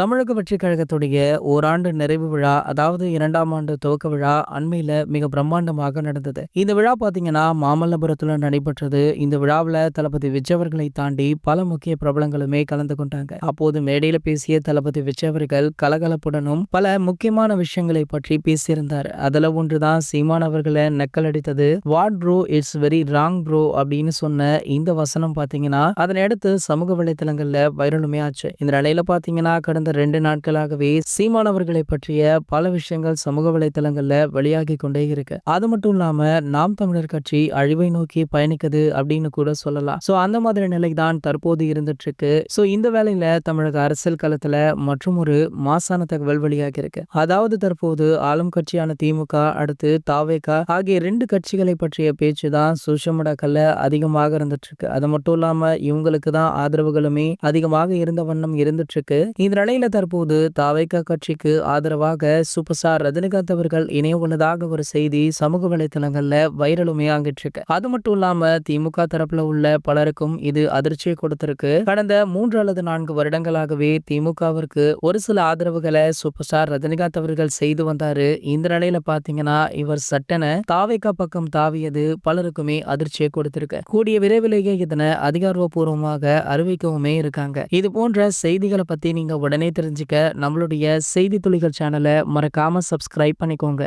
தமிழக வெற்றிக் கழகத்துடைய ஓராண்டு நிறைவு விழா அதாவது இரண்டாம் ஆண்டு துவக்க விழா அண்மையில மிக பிரம்மாண்டமாக நடந்தது. இந்த விழா பாத்தீங்கன்னா மாமல்லபுரத்துல நடைபெற்றது. இந்த விழாவில் தளபதி விஜய் அவர்களை தாண்டி பல முக்கிய பிரபலங்களுமே கலந்து கொண்டாங்க. அப்போது மேடையில பேசிய தளபதி விஜய் அவர்கள் கலகலப்புடனும் பல முக்கியமான விஷயங்களை பற்றி பேசியிருந்தார். அதுல ஒன்றுதான் சீமான் அவர்களை நக்கலடித்தது. What bro it's very wrong bro அப்படின்னு சொன்ன இந்த வசனம் பாத்தீங்கன்னா அதனை அடுத்து சமூக வலைத்தளங்கள்ல வைரலுமே ஆச்சு. இந்த நிலையில பாத்தீங்கன்னா கடந்த ரெண்டு நாட்களாகவே சீமான் அவர்களை பற்றிய பல விஷயங்கள் சமூக வலைதளங்கள்ல வெளியாகி கொண்டே இருக்கு. அது மட்டும் இல்லாம நாம் தமிழர் கட்சி அழிவை நோக்கி பயணிக்குது அப்படின்னு கூட சொல்லலாம். சோ அந்த மாதிரி நிலை தான் தற்போது இருந்துட்டு இருக்கு சோ இந்த வேலையில தமிழக அரசியல் களத்துல மற்றும் ஒரு மாசான தகவல் வெளியாகி இருக்கு. அதாவது தற்போது ஆளும் கட்சியான திமுக அடுத்து தாவேகா ஆகிய ரெண்டு கட்சிகளை பற்றிய பேச்சு தான் சோஷியல் மீடியாக்கள்ல அதிகமாக இருந்துட்டு இருக்கு அது மட்டும் இல்லாம இவங்களுக்கு தான் ஆதரவுகளுமே அதிகமாக இருந்த வண்ணம் இருந்துட்டு இருக்கு இந்த நிலையில தற்போது தாவைக்கா கட்சிக்கு ஆதரவாக சூப்பர் ஸ்டார் ரஜினிகாந்த் அவர்கள் இணைய உள்ளதாக ஒரு செய்தி சமூக வலைத்தளங்கள்ல வைரலுமே ஆங்கிட்டு இருக்கு. அது மட்டும் இல்லாம திமுக தரப்புல உள்ள பலருக்கும் இது அதிர்ச்சியை கொடுத்திருக்கு. கடந்த மூன்று அல்லது நான்கு வருடங்களாகவே திமுகவிற்கு ஒரு சில ஆதரவுகளை சூப்பர் ஸ்டார் ரஜினிகாந்த் அவர்கள் செய்து வந்தாரு. இந்த நிலையில பாத்தீங்கன்னா இவர் சட்டனை தாவேகா பக்கம் தாவியது பலருக்குமே அதிர்ச்சியை கொடுத்திருக்கு. கூடிய விரைவிலேயே இதனை அதிகாரப்பூர்வமாக அறிவிக்கவுமே இருக்காங்க. இது போன்ற செய்திகளை பத்தி நீங்க உடனே தெரிஞ்சுக்க நம்மளுடைய செய்தி துளிகள் சேனலை மறக்காமல் சப்ஸ்கிரைப் பண்ணிக்கோங்க.